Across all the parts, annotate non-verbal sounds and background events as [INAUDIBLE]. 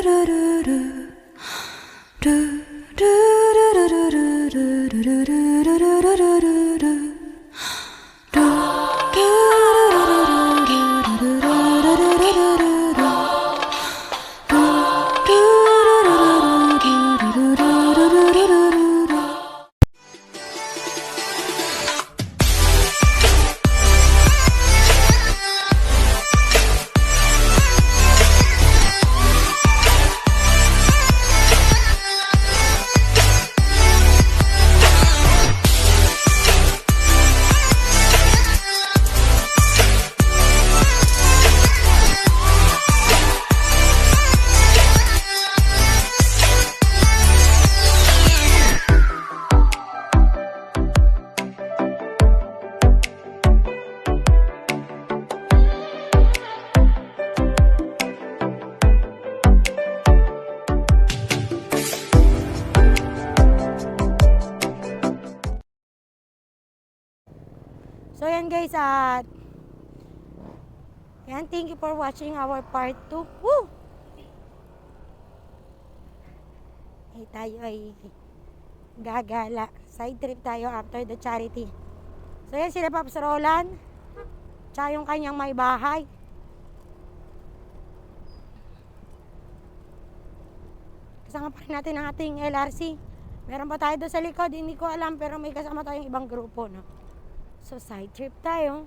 do. So yan guys, at yan, thank you for watching our part 2. Woo! Eh, tayo ay gagala. Side trip tayo after the charity. So yan sila Pops Roland. Tsaka yung kanyang may bahay. Kasama pa rin natin ang ating LRC. Meron pa tayo doon sa likod, hindi ko alam pero may kasama tayong ibang grupo, no? So, side trip tayo.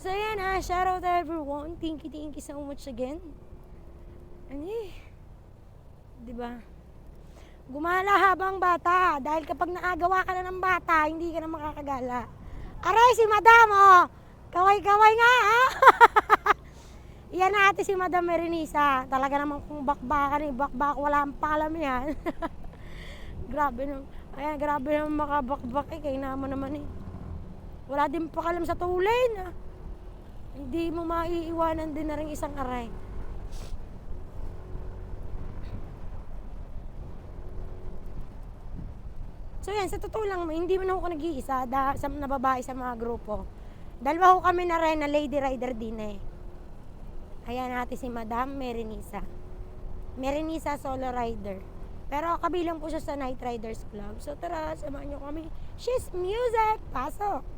So, yan ah. Shout out to everyone. Thank you, thank you so much again. Ano eh. Diba? Gumala habang bata. Dahil kapag naagawa ka na ng bata, hindi ka na makakagala. Aray, si madam, oh. Kaway-kaway nga, ah. [LAUGHS] Yan na ate si Madam Merenisa. Talaga naman kung bakbakan eh. Bakbak, wala ang palam yan. [LAUGHS] grabe naman. Ayan, grabe naman makabakbak eh. Kaya naman naman eh. Wala din pakalam sa tulay na. Hindi mo maiiwanan din na rin isang aray. So yan, sa totoo lang, hindi man ako nag-iisa da, sa, na babae sa mga grupo. Dalawa ko kami na rin na lady rider din eh. Ayan natin si Madam Merenisa. Merenisa solo rider. Pero kabilang po siya sa Night Riders Club. So tara, samahan niyo kami. She's music! Pasok!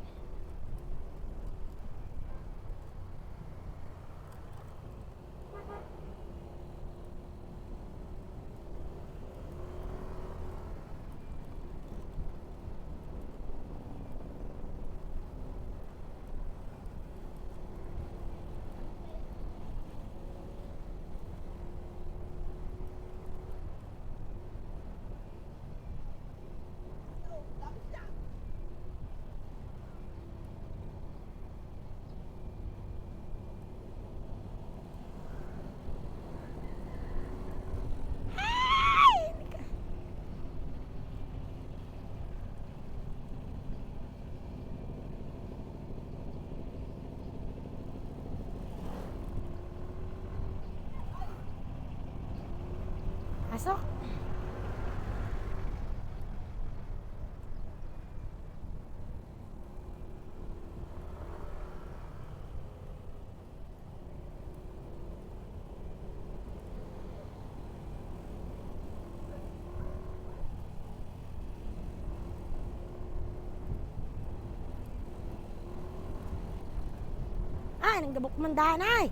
Ay, nagdabok mandahan ay!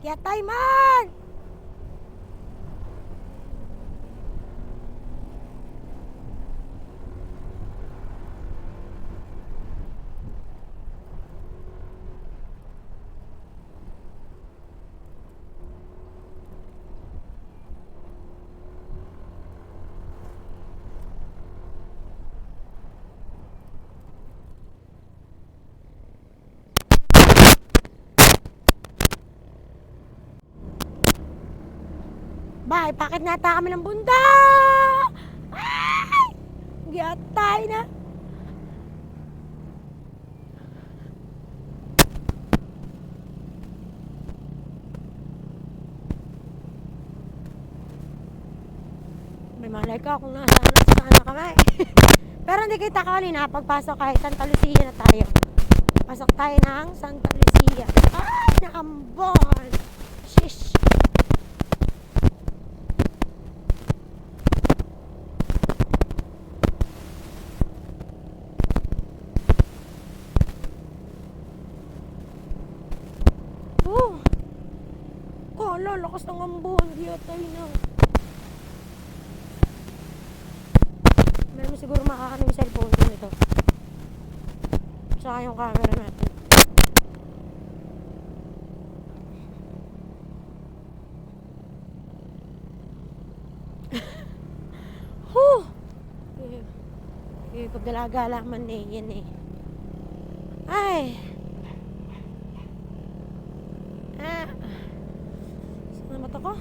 Kaya tayo man! Bay, bakit nata kami ng bunda? Ay! Giyatay na. May malay ka kung nasa nasaan na kami. [LAUGHS] Pero hindi kita kanina pagpasok kahit Santa Lucia na tayo. Pasok tayo ng Santa Lucia. Ah! Ala, lakas ng ambon. Di atay na. Meron siguro makakano yung cellphone ko nito. Saka yung camera natin. [LAUGHS] Huh! Eh, eh, paggalagala man eh, yan eh. Ay! Ah! Saan na mata ko?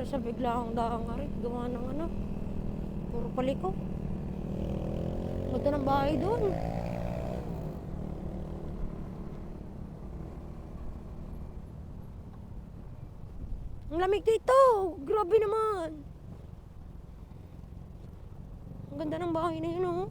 Para sa bigla akong daang arit. Gawa ng ano. Puro paliko. Ganda ng bahay doon. Ang lamig dito. Grabe naman. Ang ganda ng bahay na yun.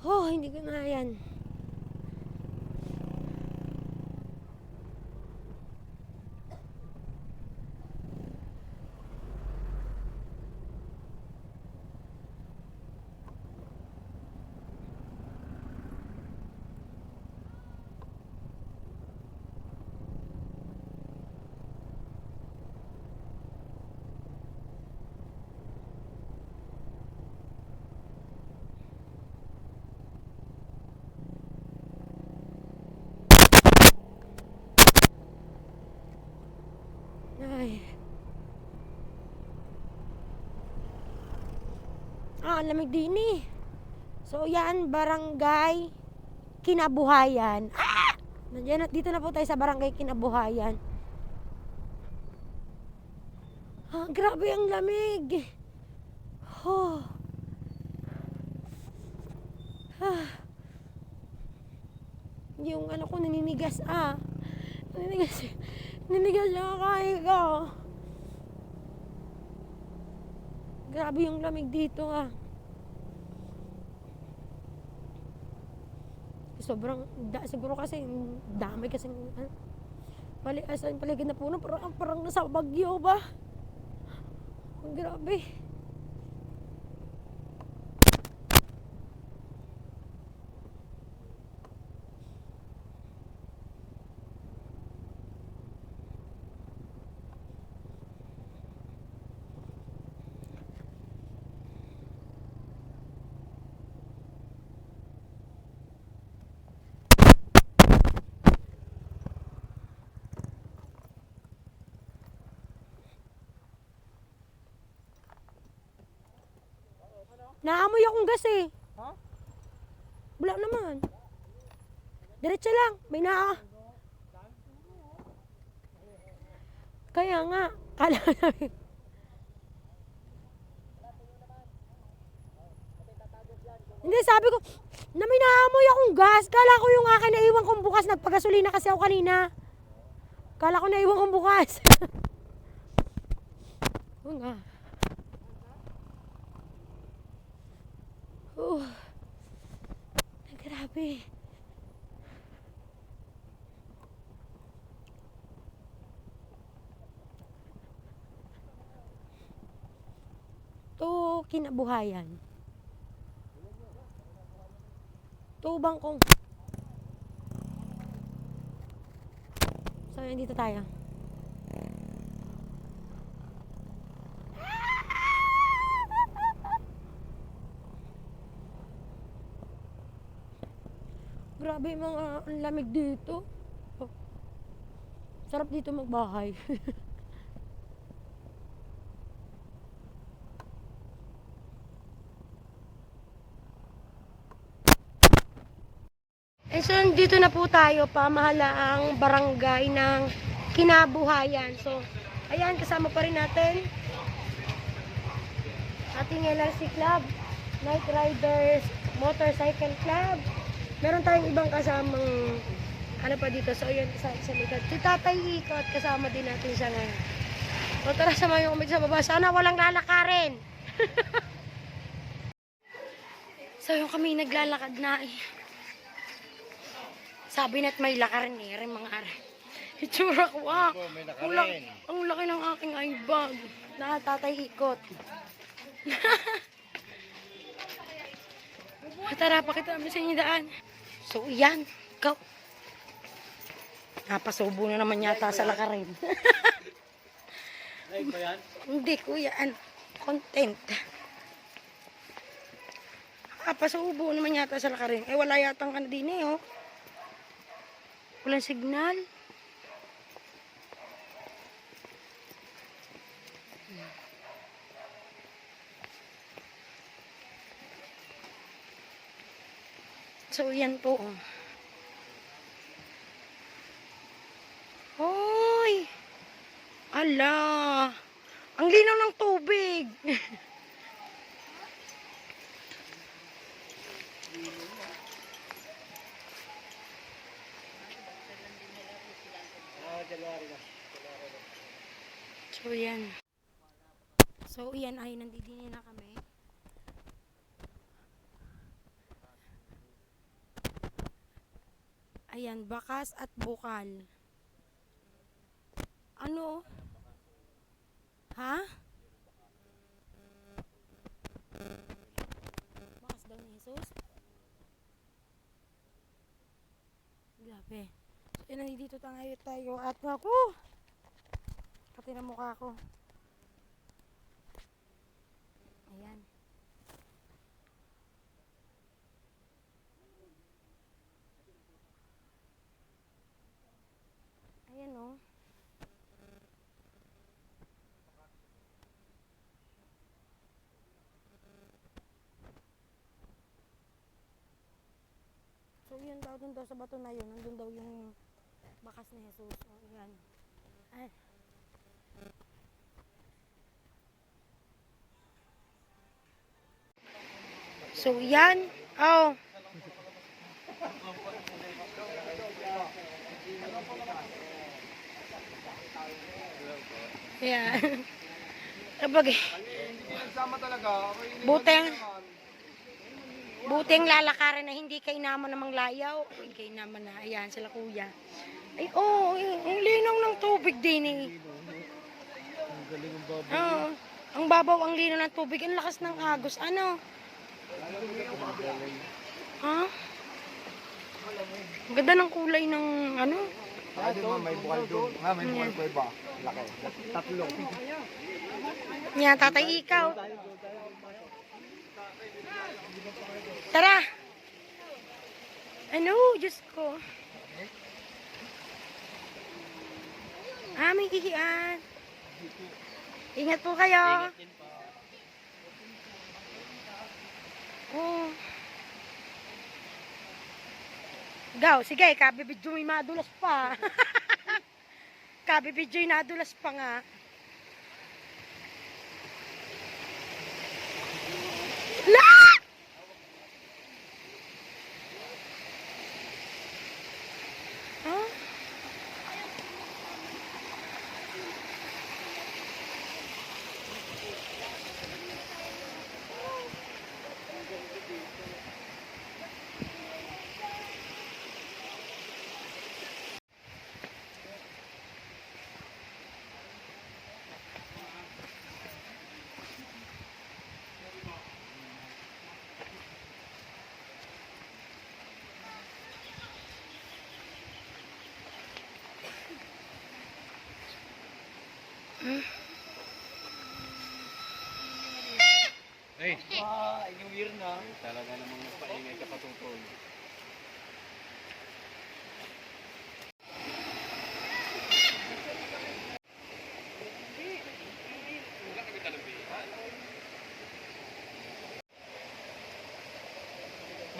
Oh, hindi ko na yan. Ay. Ah, lamig din eh. So, yan, barangay Kinabuhayan. Ah! Nandiyan, na- dito na po tayo sa barangay Kinabuhayan. Ah, grabe ang lamig. Oh. Ah. Yung ano ko naninigas ah. Naninigas. Naninigas yung kakain ko. Grabe yung lamig dito ah. Sobrang, da, siguro kasi dami kasi ano, pali, asan paligid na puno, parang, parang nasa bagyo ba? Ang grabe. Naamoy akong gas eh. Ha? Wala naman. Diretso lang. May na... Kaya nga. Kala [LAUGHS] namin. Hindi, sabi ko, na may naamoy akong gas. Kala ko yung akin naiwan kong bukas. Nagpagasolina kasi ako kanina. Kala ko naiwan kong bukas. [LAUGHS] Oo nga. Ay, grabe. To kinabuhayan. To bangkong. So, dito tayo. Grabe mga ang lamig dito. Oh. Sarap dito magbahay. [LAUGHS] Eh, so, dito na po tayo, pamahalaang barangay ng Kinabuhayan. So, ayan, kasama pa rin natin ating LRC Club, Night Riders Motorcycle Club. Meron tayong ibang kasamang ano pa dito. So, yun, sa, sa likod. Si Tatay Ikot, kasama din natin siya ngayon. O, tara, samayo kami sa baba. Sana walang lalakarin. [LAUGHS] So, yung kami naglalakad na eh. Sabi na't may lakarin eh, rin mga are. [LAUGHS] Itsura ko ah. Ang laki, ang laki ng aking eye bag. Nakatatay ikot. [LAUGHS] Tara, pakita namin sa inyo daan. So, yan. Go. Napasubo na naman yata sa lakarin. Live ba yan? Hindi, kuya. Ano, content. Napasubo naman yata sa lakarin. Eh, wala yatang ano din eh, oh. Walang signal. So, yan po. Hoy! Ala! Ang linaw ng tubig! [LAUGHS] So, yan. So, yan ay nandidini na kami. Ayan, bakas at bukal. Ano? Ha? Bakas daw ni Jesus? Grabe. So, yan, nandito tayo, tayo at ako. Pati na mukha ko. Ayan oh. Yun daw dun daw sa bato na yun, nandun daw yung bakas ni Jesus. So yan. Ay. So, yan. Oh. Yan. [LAUGHS] Kapag, Nagsama talaga. Ako yun. buteng, buteng lalakarin na hindi kay naman namang layaw. Ay, kay naman na. Ayan, sila kuya. Ay, oh, ang linaw ng tubig din eh. Ang galing ng babo. Oo. ang babaw ang linaw ng tubig. Ang lakas ng agos. Ano? Ha? Ang ganda ng kulay ng ano? Ah, ba may bukal doon? Ah, may bukal pa iba. Laki. Tatlo. Yan, tatay ikaw. Tara! Ano? Diyos ko. Ah, may ihian. Ingat po kayo. Oh. Gaw, sige, kabibidyo may madulas pa. [LAUGHS] kabibidyo yung nadulas pa nga. La! Huh? Hey. Ah, yung year na. Talaga namang nagpaingay ka patutol.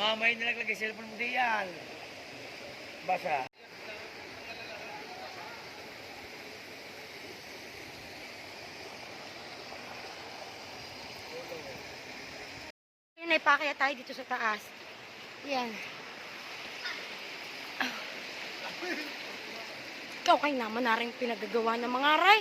Mamay na naglagay cellphone mo diyan. Basa. Paakyat tayo dito sa taas. Yan. Ikaw kay naman na rin pinagagawa ng mga aray.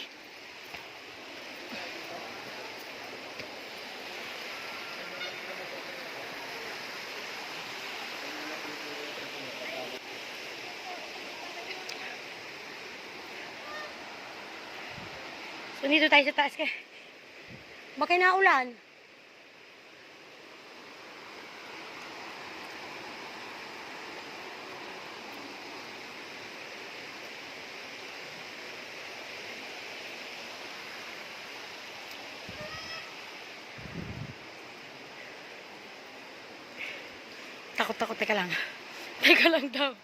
So, dito tayo sa taas. Baka naulan. ulan. Takot, takot. Teka lang. [LAUGHS] Teka lang daw.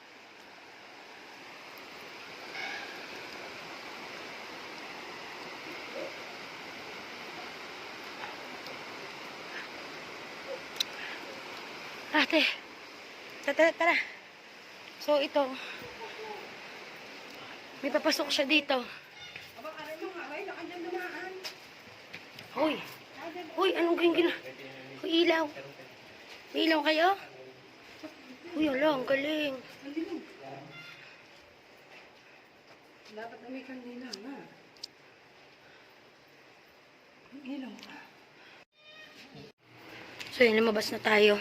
Ate. Tara, tara. So, ito. May papasok siya dito. Hoy. Hoy, anong ganyan gina? Hoy, ilaw. May ilaw kayo? Uy, ala, ang galing. Dapat na may kandila na. Ang ilaw. So, yun, lumabas na tayo.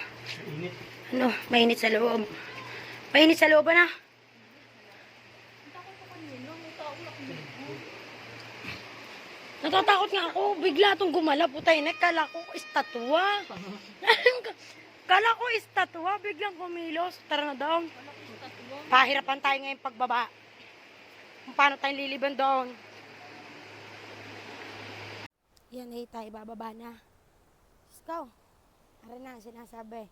Ano, mainit sa loob. Mainit sa loob na. Natatakot nga ako. Bigla itong gumala. Putay na. Kala ko estatwa. [LAUGHS] Kala ko estatwa. Biglang kumilos. Tara na daw. Pahirapan tayo ngayon pagbaba. Kung paano tayo liliban doon. Yan eh, tayo bababa na. Let's go. Ara na, sinasabi.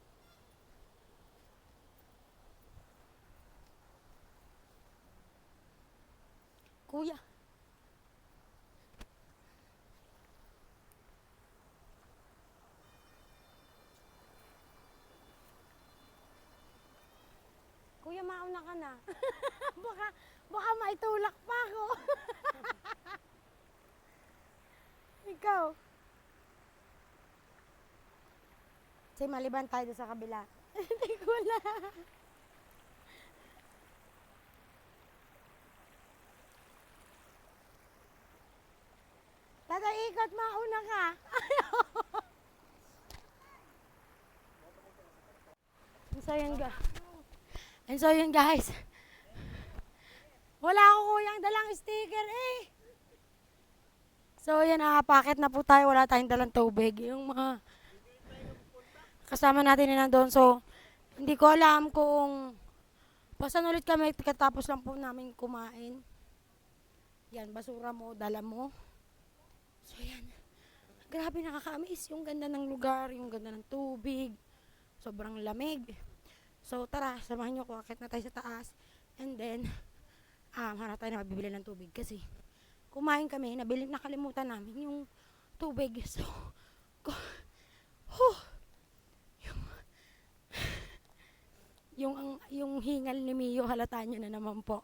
Kuya. Kuya, mauna ka na. [LAUGHS] baka, baka maitulak pa ako. [LAUGHS] Ikaw. Kasi maliban tayo sa kabila. [LAUGHS] Hindi ko na. Tata, ikot, mauna ka. And so yun, ga- And so yun guys. Wala ako kuyang dalang sticker eh. So yan, nakapakit na po tayo. Wala tayong dalang tubig. Yung mga kasama natin na nandun. So, hindi ko alam kung pasan ulit kami katapos lang po namin kumain. Yan, basura mo, dala mo. So, yan. Grabe nakaka-amaze yung ganda ng lugar, yung ganda ng tubig. Sobrang lamig. So, tara, samahan nyo ko. Akit na tayo sa taas. And then, [LAUGHS] ah, hanap tayo na mabibili ng tubig. Kasi, kumain kami, nabili, nakalimutan namin yung tubig. [LAUGHS] So, ko, huh, [LAUGHS] yung ang yung hingal ni Mio halata niyo na naman po.